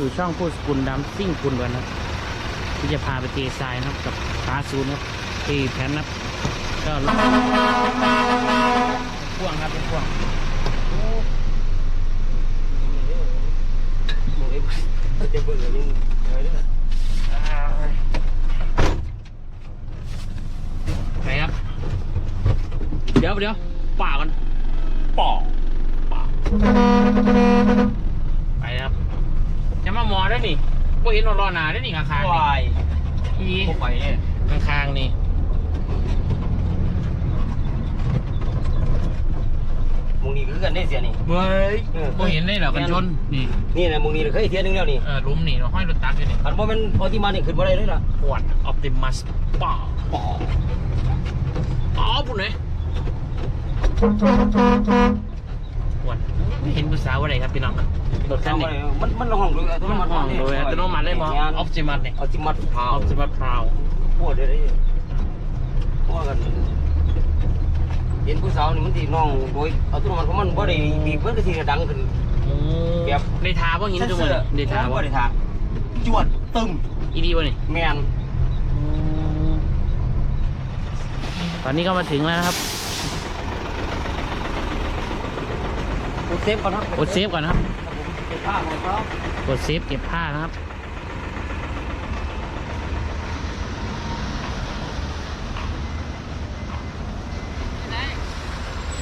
สู่ช่องพูดสกุลดำซิ่งคุณกันนะที่จะพาไปเททรายนะครับกับขาซูนครับที่แผนนับก็รถพ่วงครับเป็นพ่วงไหนครับ เดี๋ยวเดี๋ยวป่ากันป่อป่อ ไปครับจะมาหมอ ได้นี่พวกเห็นรอหนาได้นี่ข้างๆวานี่ยอีพวกไปเนี่ยข้างๆนี่มึงนี่คือกันได้เสียนี่เฮ้ยเออพวกเห็นได้เหรอกันชนนี่นี่แหละมึงนี่เคยเทียนนึงแล้วนี่เออหลุมนี่เราห้อยรถตักอยู่นี่คันว่ามันพอที่มานี่ขึ้นบ่ได้เลยล่ะปวดออปติมัสป่าป่ออ๋อปุ่นไหนปวดไม่ เห็นภาษาว่าอะไรครับพี่น้องครับรถคันนี้มันมันระห้องโดยอัตโนมันมัติห้องโดยอัตโนมัติเลยมั้งออปติมัสเนี่ยเอาจิมัดพาอวอปติมัสพราวปวดเลยเด้เพราะว่ากันเห็นผู้สาวนี่มันตีน้องโดยอัตโนมัติของมันบ่ได้บีบมันก็สิดังขึ้นแบบในทาว่าหินจังเลยในทาบ่ว่าได้ทาจวดตึมอีดีวะนี่แมนตอนนี้ก็มาถึงแล้วนะครับ ดเซฟก่อนครับกดเซฟก่อนนะครับเก็บผ้าของเขากดเซฟเก็บผ้านะครับ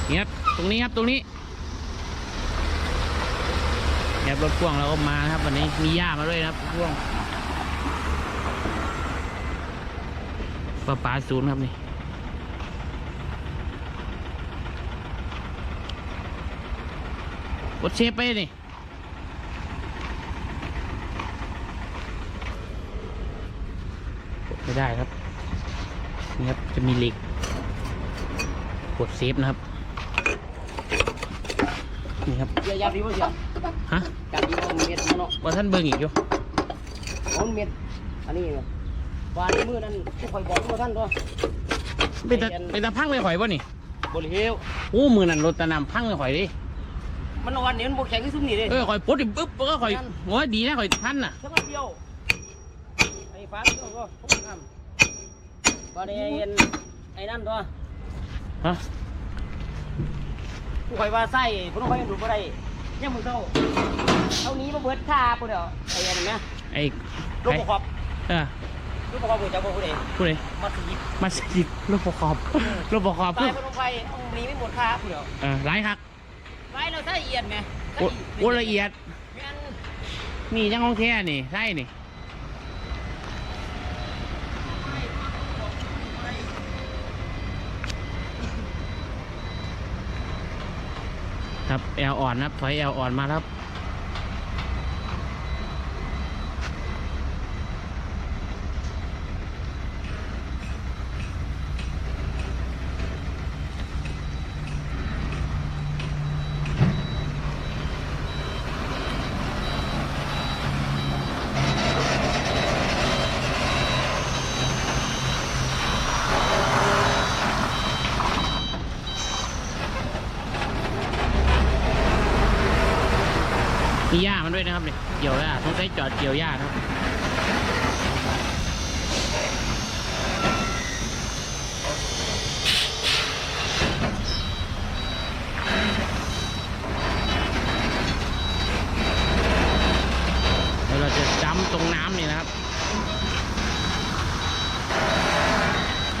นี่ครับตรงนี้ครับตรงนี้เนี่ยรถพ่วงเราก็มานะครับวันนี้มีหญ้ามาด้วยนะครับพ่วงปลาปลาศูนย์ครับนี่ กดเชฟไปนี่กดไม่ได้ครับนี่ครับ จะมีเหล็กกดเซฟนะครับ นี่ครับเสียยาดีบ่เสียฮะจับดีบ่เม็ดมันเนาะว่าท่านเบิ่งอีกอยู่เอาเม็ดอันนี้เนาะวานในมือนั้นผู้คอยบอกว่าท่านตัวเป็นตาเป็นตาพังไม่ข่อยป่ะนี่บริเวณโอ้มือนั่นรถตะนำพังไม่ข่อยดิ มันวันนี้มันบกแข็งที่ซุ่มนี่เลยเออข่อยปุ๊บดิปุ๊บก็ข่อยโอ้ยดีนะข่อยทันน่ะสักเดียวไอ้ฟ้าก็ก็ผมทำวันนี้เห็นไอ้นั่นตัวฮะผู้คอยว่าไส้ผู้คอยดูบ่ได้ยังมึงเท่าเท่านี้มาเบิดค่าปุ๊เดียวไอ้อันนี้นะไอ้ลูกใครประกอบเออลูกประกอบผู้เจ้าผู้ใดผู้ใดมาสีมาสกิดรถประกอบรถประกอบไปเพื่อพนมไฟเอานี้ไม่หมดค่าผู้เดียวเออร้ายคัก ไรเราถ้าเอียดไหมโอ้โอ้ละเอียด แม่นนี่ยังของแท้นี่ใช่นี่ ครับแอลอ่อนนะครับถอยแอลอ่อนมาครับ มีหญ้ามันด้วยนะครับ เกี่ยวหญ้าต้องใช้จอดเกี่ยวหญ้านะครับเราจะจ้ำตรงน้ำนี่นะครับ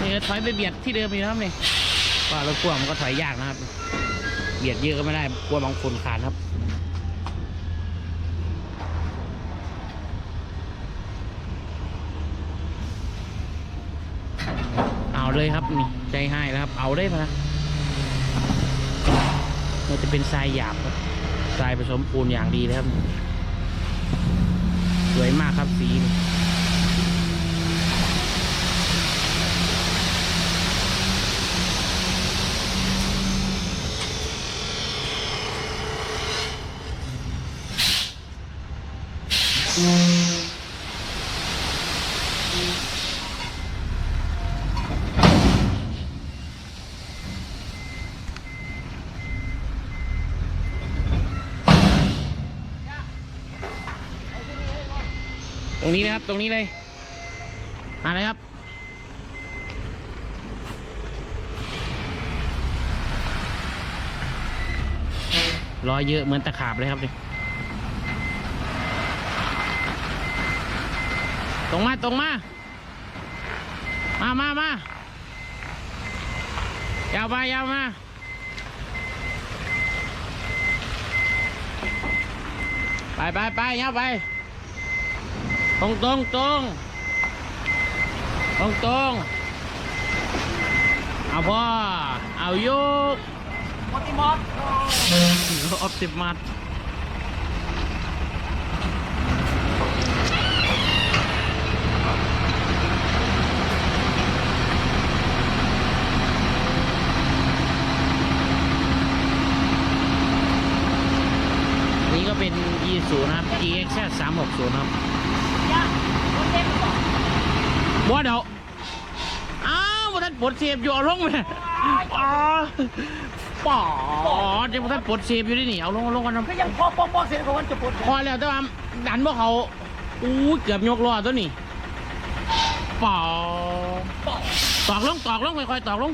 นี่ก็ถอยไปเบียดที่เดิมอีกครับนี่ว่ารถพ่วงมันก็ถอยยากนะครับ เบียดเยอะก็ไม่ได้กลัวบางคนขาดครับ เาเลยครับนี่ใจให้แล้วครับ เอาได้ปะะมันจะเป็นทรายหยาบครับทรายผสมปูนอย่างดีนะครับ สวยมากครับสีอืม รงนี้นะครับ ตรงนี้เลยมาเลยครับ รอยเยอะเหมือนตะขาบเลยครับนี่ตรงมาตรงมา มามา มายาวมายาวมาไปไปไปยาวไป ตรงตรงตรงตรงตรงเอาพ่อ เอาโยกปฏิมอดออปติมัสนี่ก็เป็น e 0นะครับ GX 360นะครับ บัวเดี๋ยวอ้าวบัท่านปลดเสียบอยู่เอาลงไหมอ๋อป๋อเดี๋ยวบัท่านปลดเสียบอยู่ที่นี่เอาลงเอาลงกันนะก็ยังพอปอกปอกเสร็จเขาวันจะปวดพอแล้วแต่ว่าดันพวกเขาอู้เกือบยกล้อตัวนี้ป๋อตอกลงตอกลงค่อยๆตอกลง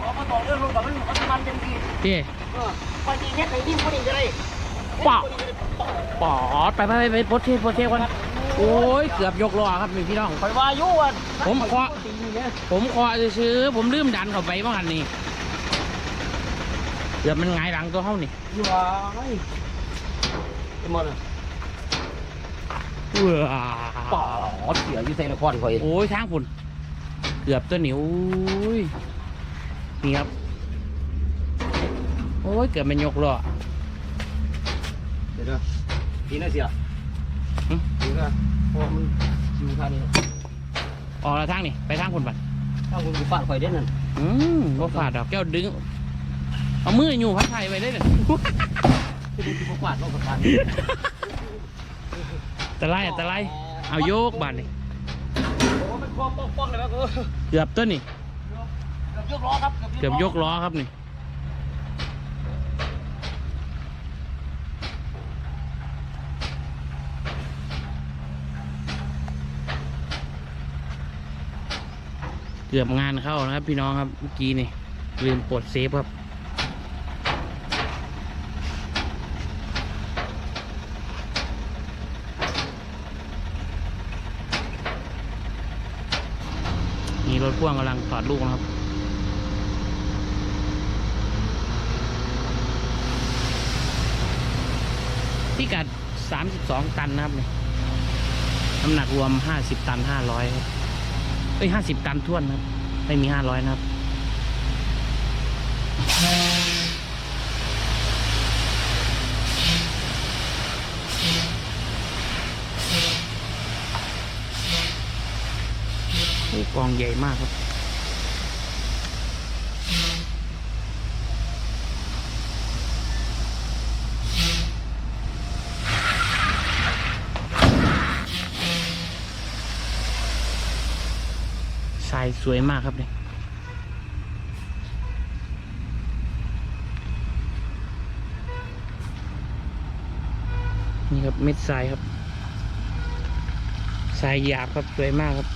พอมาบอกเรื่องลงกับมันมันมันยังดีเจ้เออไปดีแค่ไหนยิ่งคนอีกเลยป๋อไปไปไปไปโพสเทสโพสเทสก่อน โอ้ยเกือบยกล้อครับนี่พี่น้อง คอยว่ายุวันผมขอ ตีเนี่ยผมขอซื้อๆผมลืมดันเข้าไปเมื่อกันนี่เกือบมันหงายหลังตัวเขานี่อยู่ว่าไอ้หมดเลยเว้อป๋อเสียอยู่ใส่ละครคอยโอ้ยทางฝุ่นเกือบตัวหนิวอุ้ยนี่ครับ โอ้ยเกือบมันยกล้อ เดี๋ยวนะทีน่าเสีย หึทีน่ะพอมันอยู่ท่านี้ออกแล้วทางนี่ไปทางฝุ่นบัดถ้าคุณฟาดคอยเด่นนั่นอืมบ่ฟาดดอกแก้วดึง เอามืออยู่พัดไทยไปได้เลยจะดูที่พวกฟาดเราฟาดตะไลอะตะไลเอาโยกบาดนี่โอ้มันปอกปอกปอกเลยครับเกือบตัวนี่เกือบยกล้อครับเกือบยกล้อครับนี่ กือบงานเข้านะครับ พี่น้องครับเมื่อกี้นี่ลืมปลดเซฟครับมีรถพ่วงกำลังถอดลูกนะครับพิกัด 32 ตันนะครับนี่น้ำหนักรวม 50 ตัน 500ครับ เอ้ย50ตันท้วนครับ ไม่มีห้าร้อยนะครับโอ้กองใหญ่มากครับ ทราย สวยมากครับเนี่ยนี่ครับเม็ดทรายครับทรายหยาบครับสวยมากครับ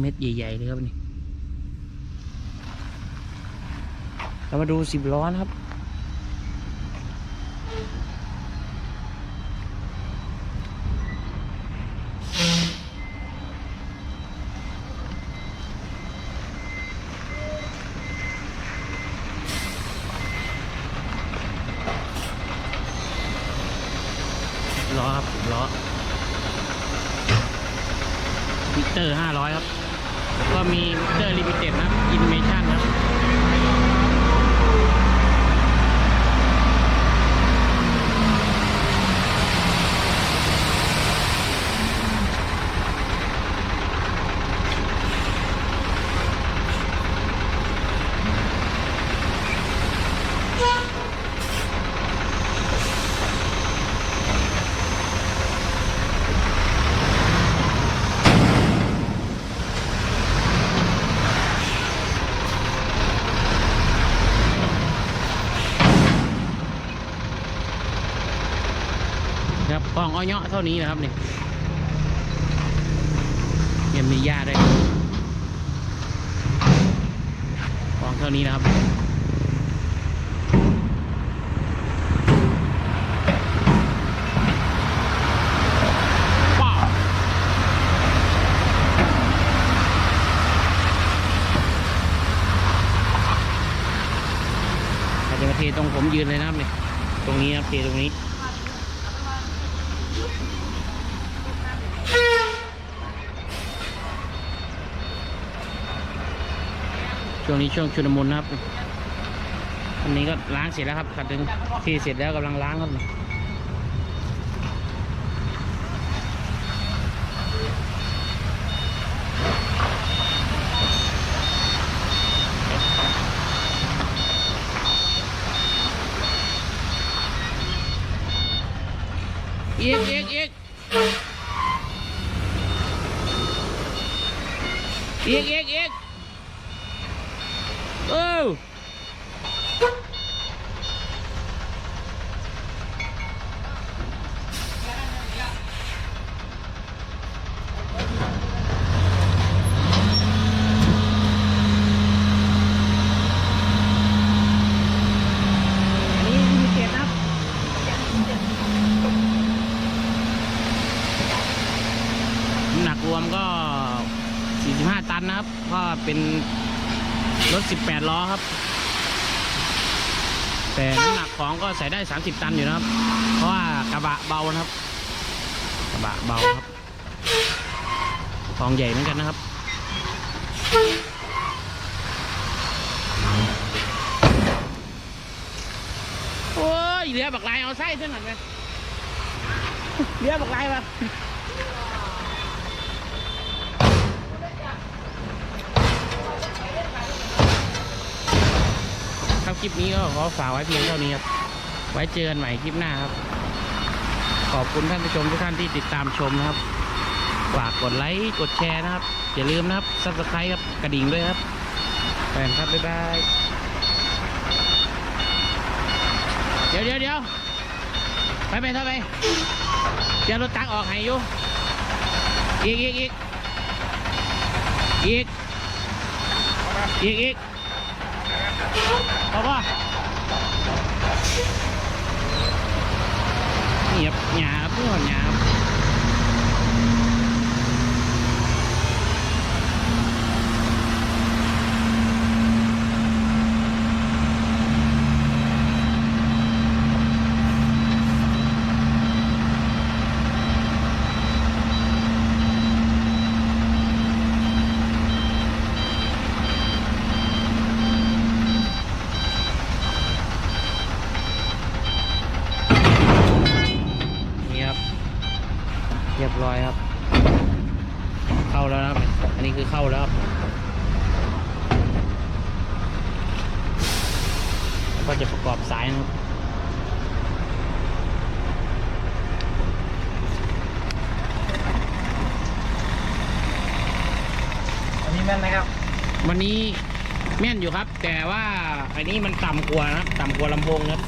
เม็ดใหญ่ๆเลยครับนี่เรามาดูสิบล้อนะครับ ล้อครับล้อมิเตอร์ห้าร้อยครับ ก็มีมิเตอร์ลิมิเต็ดนะครับอินเมชั่นครับ น ครับกล้องอ้อยเนาะเท่านี้นะครับเนี่ยยังมีหญ้าด้วยกล้องเท่านี้นะครับอาจจะมาเทตรงผมยืนเลยนะครับเนี่ยตรงนี้ครับเทตรงนี้ ช่วงนี้ช่วงชุลมุนนะครับ อันนี้ก็ล้างเสร็จแล้วครับขัดถึงที่เสร็จแล้วกำลังล้างครับอีกอีกอีกอีกอีกอีกเอออันนี้มีเศษนะครับ น้ำหนักรวมก็ 45 ตันนะครับ ก็ เป็นรถ 18 ล้อครับ แต่น้ำหนักของก็ใส่ได้ 30 ตันอยู่นะครับ เพราะว่ากระบะเบานะครับ กระบะเบาครับของใหญ่เหมือนกันนะครับโอ้ยเหลือบักลายเอาไส้เท่านั้นไหมเหลือบักลายมา คลิปนี้ก็ขอฝากไว้เพียงเท่านี้ครับ ไว้เจอกันใหม่คลิปหน้าครับ ขอบคุณท่านผู้ชมทุกท่านที่ติดตามชมนะครับ ฝากกดไลค์กดแชร์นะครับ อย่าลืมนะครับซับสไครต์ครับกระดิ่งด้วยครับแฟนครับบ๊ายบายเดี๋ยวเดี๋ยวเดี๋ยวไปไปเท่าไปเดี๋ยวรถตักออกให้อยู่อีกอีกอีกอีกอีกอีก เอาป่ะเงียบหยาบเพื่อนหยาบนี่ครับ เรียบร้อยครับ เข้าแล้วนะครับ อันนี้คือเข้าแล้วครับแล้วก็จะประกอบสายนะครับ อันนะครับ วันนี้แม่นอยู่ครับ แต่ว่าอันนี้มันต่ำกว่านะครับต่ำกว่าลำโพงนะครับ